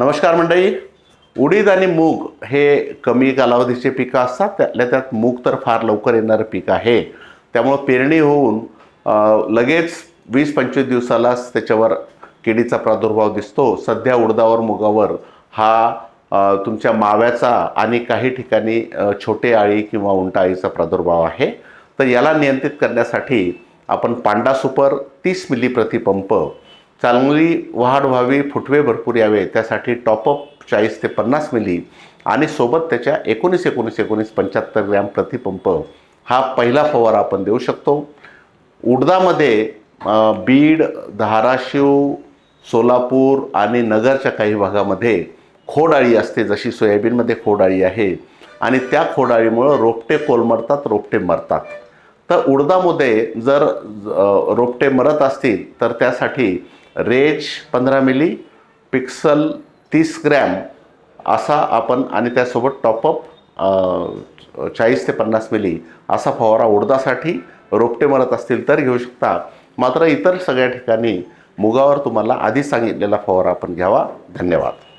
नमस्कार मंडळी. उडीद आणि मूग हे कमी कालावधीचे पिकं असतात. त्यातल्या त्यात मूग तर फार लवकर येणारं पीक आहे. त्यामुळं पेरणी होऊन लगेच वीस पंचवीस दिवसालाच त्याच्यावर किडीचा प्रादुर्भाव दिसतो. सध्या उडदावर मुगावर हा तुमच्या माव्याचा आणि काही ठिकाणी छोटे आळी किंवा उंटाआळीचा प्रादुर्भाव आहे. तर याला नियंत्रित करण्यासाठी आपण पांडा सुपर तीस मिली प्रतिपंप चांगली वाढ व्हावी फुटवे भरपूर यावे. त्यासाठी टॉपअप चाळीस ते पन्नास मिली. आणि सोबत त्याच्या एकोणीस एकोणीस एकोणीस पंच्याहत्तर ग्रॅम प्रतिपंप. हा पहिला फवारा आपण देऊ शकतो. उडदामध्ये बीड धाराशिव सोलापूर आणि नगरच्या काही भागामध्ये खोडाळी असते जशी सोयाबीनमध्ये खोडाळी आहे. आणि त्या खोडाळीमुळं रोपटे कोलमरतात रोपटे मरतात. तर उडदामध्ये जर रोपटे मरत असतील तर त्यासाठी रेज पंधरा मिली पिक्सल तीस ग्रॅम असा आपण आणि त्यासोबत टॉपअप चाळीस ते पन्नास मिली असा फवारा उडदासाठी रोपटे मरत असतील तर घेऊ शकता. मात्र इतर सगळ्या ठिकाणी मुगावर तुम्हाला आधी सांगितलेला फवारा आपण घ्यावा. धन्यवाद.